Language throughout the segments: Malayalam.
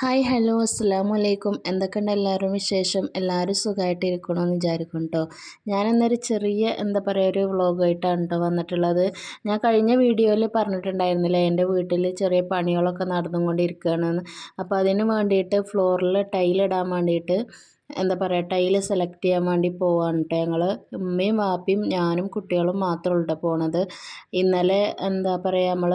ഹായ് ഹലോ അസ്സാം വലൈക്കും എന്തൊക്കെയുണ്ട് എല്ലാവരും വിശേഷം? എല്ലാവരും സുഖമായിട്ടിരിക്കണമെന്ന് വിചാരിക്കും കേട്ടോ ഞാനെന്നൊരു ചെറിയ എന്താ പറയുക ഒരു വ്ളോഗായിട്ടാണ് കേട്ടോ വന്നിട്ടുള്ളത്. ഞാൻ കഴിഞ്ഞ വീഡിയോയിൽ പറഞ്ഞിട്ടുണ്ടായിരുന്നില്ലേ എന്റെ വീട്ടിൽ ചെറിയ പണികളൊക്കെ നടന്നുകൊണ്ടിരിക്കുകയാണെന്ന് അപ്പോൾ അതിന് വേണ്ടിയിട്ട് ഫ്ലോറിൽ ടൈലിടാൻ വേണ്ടിയിട്ട് എന്താ പറയുക ടൈൽ സെലക്ട് ചെയ്യാൻ വേണ്ടി പോവാണ് കേട്ടോ ഞങ്ങൾ. ഉമ്മയും വാപ്പയും ഞാനും കുട്ടികളും മാത്രമേ ഉള്ളൂ പോണത്. ഇന്നലെ എന്താ പറയുക നമ്മൾ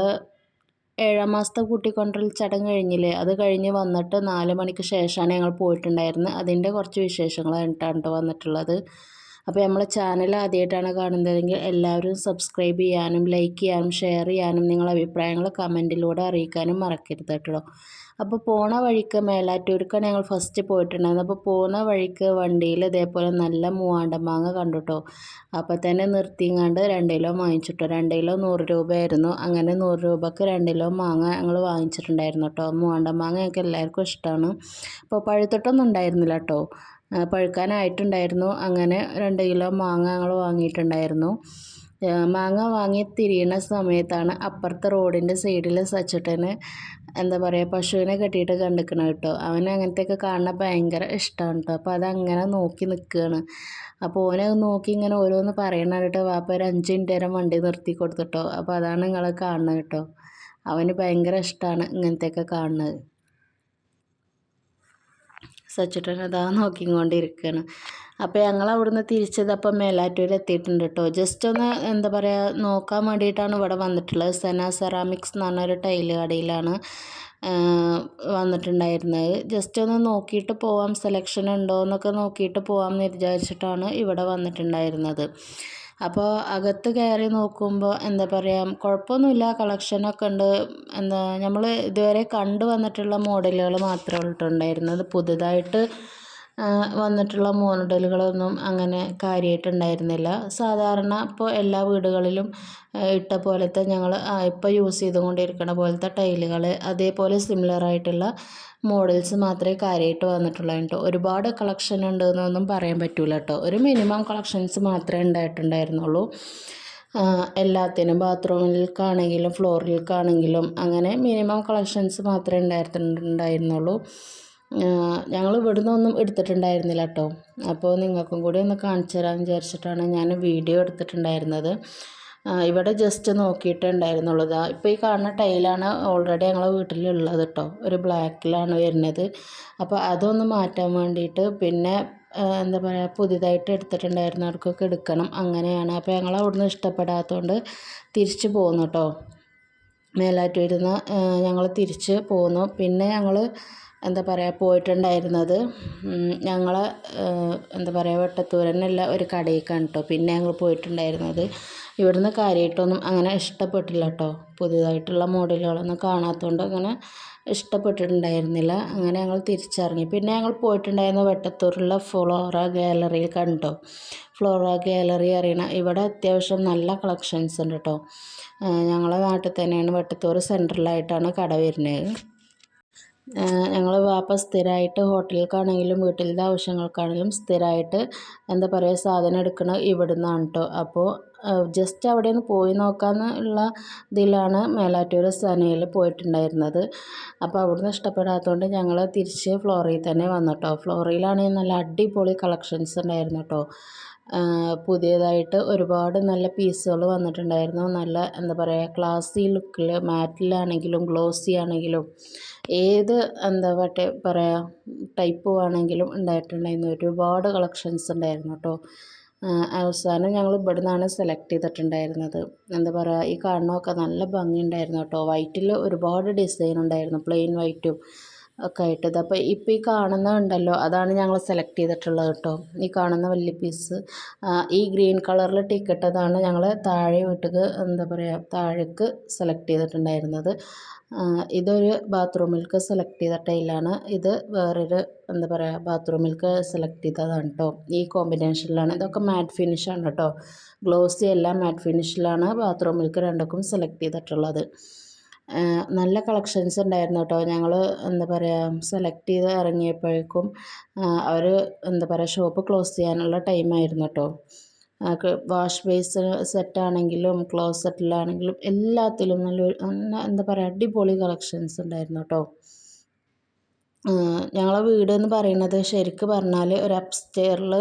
ഏഴാം മാസത്തെ കൂട്ടിക്കൊണ്ടൽ ചടങ്ങ് കഴിഞ്ഞില്ലേ? അത് കഴിഞ്ഞ് വന്നിട്ട് നാല് മണിക്ക് ശേഷമാണ് ഞങ്ങൾ പോയിട്ടുണ്ടായിരുന്നത്. അതിന്റെ കുറച്ച് വിശേഷങ്ങളായിട്ടാണ് കേട്ടോ വന്നിട്ടുള്ളത്. അപ്പോൾ നമ്മളെ ചാനൽ ആദ്യമായിട്ടാണ് കാണുന്നതെങ്കിൽ എല്ലാവരും സബ്സ്ക്രൈബ് ചെയ്യാനും ലൈക്ക് ചെയ്യാനും ഷെയർ ചെയ്യാനും നിങ്ങളുടെ അഭിപ്രായങ്ങൾ കമന്റിലൂടെ അറിയിക്കാനും മറക്കരുത് കേട്ടോ. അപ്പോൾ പോണ വഴിക്ക് മേലാറ്റൂർക്കാണ് ഞങ്ങൾ ഫസ്റ്റ് പോയിട്ടുണ്ടായിരുന്നത്. അപ്പോൾ പോണ വഴിക്ക് വണ്ടിയിൽ ഇതേപോലെ നല്ല മൂവാണ്ട മാങ്ങ കണ്ടു കേട്ടോ അപ്പോൾ തന്നെ നിർത്തിങ്ങാണ്ട് രണ്ട് കിലോ വാങ്ങിച്ചിട്ടോ രണ്ട് കിലോ നൂറ് രൂപയായിരുന്നു. അങ്ങനെ നൂറ് രൂപക്ക് രണ്ട് കിലോ മാങ്ങ ഞങ്ങൾ വാങ്ങിച്ചിട്ടുണ്ടായിരുന്നു കേട്ടോ മൂവാണ്ട മാങ്ങ ഞങ്ങൾക്ക് എല്ലാവർക്കും ഇഷ്ടമാണ്. അപ്പോൾ പഴുത്തിട്ടൊന്നും ഉണ്ടായിരുന്നില്ല കേട്ടോ പഴുക്കാനായിട്ടുണ്ടായിരുന്നു. അങ്ങനെ രണ്ട് കിലോ മാങ്ങ ഞങ്ങൾ വാങ്ങിയിട്ടുണ്ടായിരുന്നു. മാങ്ങ വാങ്ങി തിരിയുന്ന സമയത്താണ് അപ്പുറത്തെ റോഡിന്റെ സൈഡിൽ സച്ചിട്ടന് എന്താ പറയുക പശുവിനെ കെട്ടിയിട്ട് കണ്ടിക്കണം കേട്ടോ. അവനെ അങ്ങനത്തെയൊക്കെ കാണാൻ ഭയങ്കര ഇഷ്ടമാണ് കേട്ടോ. അപ്പോൾ അതങ്ങനെ നോക്കി നിൽക്കുകയാണ്. അപ്പോൾ ഓനെ നോക്കി ഇങ്ങനെ ഓരോന്ന് പറയണം കേട്ടോ. വാപ്പ ഒരു അഞ്ച് മിനിറ്റ് നേരം വണ്ടി നിർത്തി കൊടുത്തിട്ടോ അപ്പോൾ അതാണ് നിങ്ങൾ കാണുന്നത് കേട്ടോ. അവന് ഭയങ്കര ഇഷ്ടമാണ് ഇങ്ങനത്തെയൊക്കെ കാണുന്നത്. സച്ചിട്ടൻ അതാ നോക്കിക്കൊണ്ടിരിക്കുകയാണ് അപ്പോൾ ഞങ്ങൾ അവിടുന്ന് തിരിച്ചത് അപ്പം മേലാറ്റൂർ എത്തിയിട്ടുണ്ട് കേട്ടോ ജസ്റ്റ് ഒന്ന് എന്താ പറയുക നോക്കാൻ വേണ്ടിയിട്ടാണ് ഇവിടെ വന്നിട്ടുള്ളത്. സെന സെറാമിക്സ് എന്ന് പറഞ്ഞൊരു ടൈൽ കടയിലാണ് വന്നിട്ടുണ്ടായിരുന്നത്. ജസ്റ്റ് ഒന്ന് നോക്കിയിട്ട് പോവാം സെലക്ഷൻ ഉണ്ടോ എന്നൊക്കെ നോക്കിയിട്ട് പോവാം എന്ന് വിചാരിച്ചിട്ടാണ് ഇവിടെ വന്നിട്ടുണ്ടായിരുന്നത്. അപ്പോൾ അകത്ത് കയറി നോക്കുമ്പോൾ എന്താ പറയുക കുഴപ്പമൊന്നുമില്ല കളക്ഷനൊക്കെ ഉണ്ട്. എന്താ നമ്മൾ ഇതുവരെ കണ്ടു വന്നിട്ടുള്ള മോഡലുകൾ മാത്രമേ ഉണ്ടായിരുന്നത്. പുതുതായിട്ട് വന്നിട്ടുള്ള മോഡലുകളൊന്നും അങ്ങനെ കാര്യമായിട്ടുണ്ടായിരുന്നില്ല സാധാരണ ഇപ്പോൾ എല്ലാ വീടുകളിലും ഇട്ട പോലത്തെ ഞങ്ങൾ ഇപ്പോൾ യൂസ് ചെയ്തുകൊണ്ടിരിക്കുന്ന പോലത്തെ ടൈലുകൾ അതേപോലെ സിമിലർ ആയിട്ടുള്ള മോഡൽസ് മാത്രമേ കാര്യമായിട്ട് വന്നിട്ടുള്ളൂ. കേട്ടോ ഒരുപാട് കളക്ഷൻ ഉണ്ട് എന്നൊന്നും പറയാൻ പറ്റില്ല കേട്ടോ ഒരു മിനിമം കളക്ഷൻസ് മാത്രമേ ഉണ്ടായിട്ടുണ്ടായിരുന്നുള്ളൂ. എല്ലാത്തിനും ബാത്റൂമിലേക്കാണെങ്കിലും ഫ്ലോറിലേക്കാണെങ്കിലും അങ്ങനെ മിനിമം കളക്ഷൻസ് മാത്രമേ ഉണ്ടായിരുന്നുണ്ടായിരുന്നുള്ളൂ. ഞങ്ങൾ ഇവിടുന്ന് ഒന്നും എടുത്തിട്ടുണ്ടായിരുന്നില്ല കേട്ടോ അപ്പോൾ നിങ്ങൾക്കും കൂടി ഒന്ന് കാണിച്ചു തരാമെന്ന് വിചാരിച്ചിട്ടാണ് ഞാൻ വീഡിയോ എടുത്തിട്ടുണ്ടായിരുന്നത്. ഇവിടെ ജസ്റ്റ് നോക്കിയിട്ടുണ്ടായിരുന്നുള്ളത് ഇപ്പോൾ ഈ കാണുന്ന ടൈലാണ് ഓൾറെഡി ഞങ്ങളെ വീട്ടിലുള്ളത് കേട്ടോ ഒരു ബ്ലാക്കിലാണ് വരുന്നത്. അപ്പോൾ അതൊന്ന് മാറ്റാൻ വേണ്ടിയിട്ട് പിന്നെ എന്താ പറയുക പുതിയതായിട്ട് എടുത്തിട്ടുണ്ടായിരുന്നവർക്കൊക്കെ എടുക്കണം. അങ്ങനെയാണ്. അപ്പോൾ ഞങ്ങൾ അവിടുന്ന് ഇഷ്ടപ്പെടാത്തതുകൊണ്ട് തിരിച്ച് പോന്നു കേട്ടോ മേലാറ്റൂരിൽ നിന്ന് ഞങ്ങൾ തിരിച്ച് പോന്നു. പിന്നെ ഞങ്ങൾ എന്താ പറയുക പോയിട്ടുണ്ടായിരുന്നത്. ഞങ്ങൾ എന്താ പറയുക വെട്ടത്തൂരനുള്ള ഒരു കടയിലേക്കാണ് കേട്ടോ പിന്നെ ഞങ്ങൾ പോയിട്ടുണ്ടായിരുന്നത്. ഇവിടുന്ന് കാര്യമായിട്ടൊന്നും അങ്ങനെ ഇഷ്ടപ്പെട്ടില്ല കേട്ടോ പുതിയതായിട്ടുള്ള മോഡലുകളൊന്നും കാണാത്തതുകൊണ്ട് അങ്ങനെ ഇഷ്ടപ്പെട്ടിട്ടുണ്ടായിരുന്നില്ല. അങ്ങനെ ഞങ്ങൾ തിരിച്ചറിഞ്ഞു പിന്നെ ഞങ്ങൾ പോയിട്ടുണ്ടായിരുന്ന വെട്ടത്തൂരുള്ള ഫ്ലോറ ഗാലറിയിൽ കണ്ടോ ഫ്ലോറ ഗാലറി അറിയണ ഇവിടെ അത്യാവശ്യം നല്ല കളക്ഷൻസ് ഉണ്ട് കേട്ടോ ഞങ്ങളുടെ നാട്ടിൽ തന്നെയാണ് വെട്ടത്തൂർ സെൻട്രലായിട്ടാണ് കട വരുന്നത്. ഞങ്ങൾ വാപ്പ സ്ഥിരമായിട്ട് ഹോട്ടലിലേക്കാണെങ്കിലും വീട്ടിലത്തെ ആവശ്യങ്ങൾക്കാണെങ്കിലും സ്ഥിരമായിട്ട് എന്താ പറയുക സാധനം എടുക്കണത് ഇവിടെ നിന്നാണ് കേട്ടോ അപ്പോൾ ജസ്റ്റ് അവിടെ ഒന്ന് പോയി നോക്കാമെന്നുള്ള ഇതിലാണ് മേലാറ്റൂർ സനയിൽ പോയിട്ടുണ്ടായിരുന്നത്. അപ്പോൾ അവിടുന്ന് ഇഷ്ടപ്പെടാത്തതുകൊണ്ട് ഞങ്ങൾ തിരിച്ച് ഫ്ലോറിൽ തന്നെ വന്നു കേട്ടോ ഫ്ലോറിയിലാണെങ്കിൽ നല്ല അടിപൊളി കളക്ഷൻസ് ഉണ്ടായിരുന്നു കേട്ടോ പുതിയതായിട്ട് ഒരുപാട് നല്ല പീസുകൾ വന്നിട്ടുണ്ടായിരുന്നു. നല്ല എന്താ പറയുക ക്ലാസി ലുക്കിൽ മാറ്റിലാണെങ്കിലും ഗ്ലോസി ആണെങ്കിലും ഏത് എന്താ പറയുക ടൈപ്പ് ആണെങ്കിലും ഉണ്ടായിട്ടുണ്ടായിരുന്നു. ഒരുപാട് കളക്ഷൻസ് ഉണ്ടായിരുന്നു കേട്ടോ അവസാനം ഞങ്ങൾ ഇവിടെ നിന്നാണ് സെലക്ട് ചെയ്തിട്ടുണ്ടായിരുന്നത്. എന്താ പറയുക ഈ കാണുന്നതൊക്കെ നല്ല ഭംഗിയുണ്ടായിരുന്നു കേട്ടോ വൈറ്റിൽ ഒരുപാട് ഡിസൈൻ ഉണ്ടായിരുന്നു. പ്ലെയിൻ വൈറ്റും ഒക്കെ ആയിട്ടത്. അപ്പോൾ ഇപ്പോൾ ഈ കാണുന്ന ഉണ്ടല്ലോ അതാണ് ഞങ്ങൾ സെലക്ട് ചെയ്തിട്ടുള്ളത് കേട്ടോ. ഈ കാണുന്ന വലിയ പീസ് ഈ ഗ്രീൻ കളറിൽ ടിക്കറ്റ് അതാണ് ഞങ്ങൾ താഴെ വീട്ടിക്ക് എന്താ പറയുക താഴേക്ക് സെലക്ട് ചെയ്തിട്ടുണ്ടായിരുന്നത്. ഇതൊരു ബാത്റൂമിൽക്ക് സെലക്ട് ചെയ്ത ടൈലാണ് ഇത് വേറൊരു എന്താ പറയുക ബാത്റൂമിൽക്ക് സെലക്ട് ചെയ്തതാണ് കേട്ടോ ഈ കോമ്പിനേഷനിലാണ് ഇതൊക്കെ മാറ്റ് ഫിനിഷാണ് കേട്ടോ ഗ്ലോസി എല്ലാം മാറ്റ് ഫിനിഷിലാണ് ബാത്റൂമിൽക്ക് രണ്ടൊക്കെ സെലക്ട് ചെയ്തിട്ടുള്ളത്. നല്ല കളക്ഷൻസ് ഉണ്ടായിരുന്നു കേട്ടോ. ഞങ്ങൾ എന്താ പറയുക സെലക്ട് ചെയ്ത് ഇറങ്ങിയപ്പോഴേക്കും അവർ എന്താ പറയുക ഷോപ്പ് ക്ലോസ് ചെയ്യാനുള്ള ടൈമായിരുന്നു കേട്ടോ. വാഷ് ബേസ് സെറ്റാണെങ്കിലും ക്ലോസറ്റിലാണെങ്കിലും എല്ലാത്തിലും നല്ല എന്താ പറയുക അടിപൊളി കളക്ഷൻസ് ഉണ്ടായിരുന്നു കേട്ടോ. ഞങ്ങളെ വീട് എന്ന് പറയുന്നത് ശരിക്ക് പറഞ്ഞാൽ ഒരു അപ്സ്റ്റെയറിൽ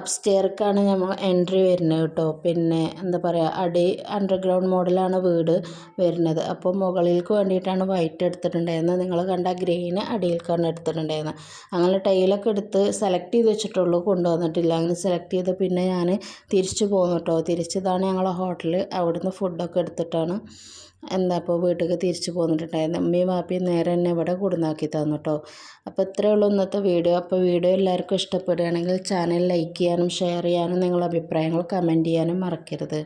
അപ്സ്റ്റെയർക്കാണ് നമ്മൾ എൻട്രി വരുന്നത് കേട്ടോ. പിന്നെ എന്താ പറയുക അടി അണ്ടർഗ്രൗണ്ട് മോഡലാണ് വീട് വരുന്നത്. അപ്പോൾ മുകളിലേക്ക് വേണ്ടിയിട്ടാണ് വൈറ്റ് എടുത്തിട്ടുണ്ടായിരുന്നത്. നിങ്ങൾ കണ്ട ഗ്രീന് അടിയിലേക്കാണ് എടുത്തിട്ടുണ്ടായിരുന്നത്. അങ്ങനെ ടൈലൊക്കെ എടുത്ത് സെലക്ട് ചെയ്ത് വെച്ചിട്ടുള്ളൂ കൊണ്ടുവന്നിട്ടില്ല. അങ്ങനെ സെലക്ട് ചെയ്ത് പിന്നെ ഞാൻ തിരിച്ചു പോന്നു കേട്ടോ. തിരിച്ചതാണ് ഞങ്ങളെ ഹോട്ടൽ അവിടുന്ന് ഫുഡൊക്കെ എടുത്തിട്ടാണ് എന്താ ഇപ്പോൾ വീട്ടിലേക്ക് തിരിച്ചു പോന്നിട്ടുണ്ടായിരുന്നു? അമ്മയും വാപ്പയും നേരെ തന്നെ ഇവിടെ കൊടുന്നാക്കി തന്നു കേട്ടോ അപ്പോൾ ഇത്രയേ ഉള്ളൂ ഇന്നത്തെ വീഡിയോ. അപ്പോൾ വീഡിയോ എല്ലാവർക്കും ഇഷ്ടപ്പെടുകയാണെങ്കിൽ ചാനൽ ലൈക്ക് ചെയ്യാനും ഷെയർ ചെയ്യാനും നിങ്ങളുടെ അഭിപ്രായങ്ങൾ കമന്റ് ചെയ്യാനും മറക്കരുത്.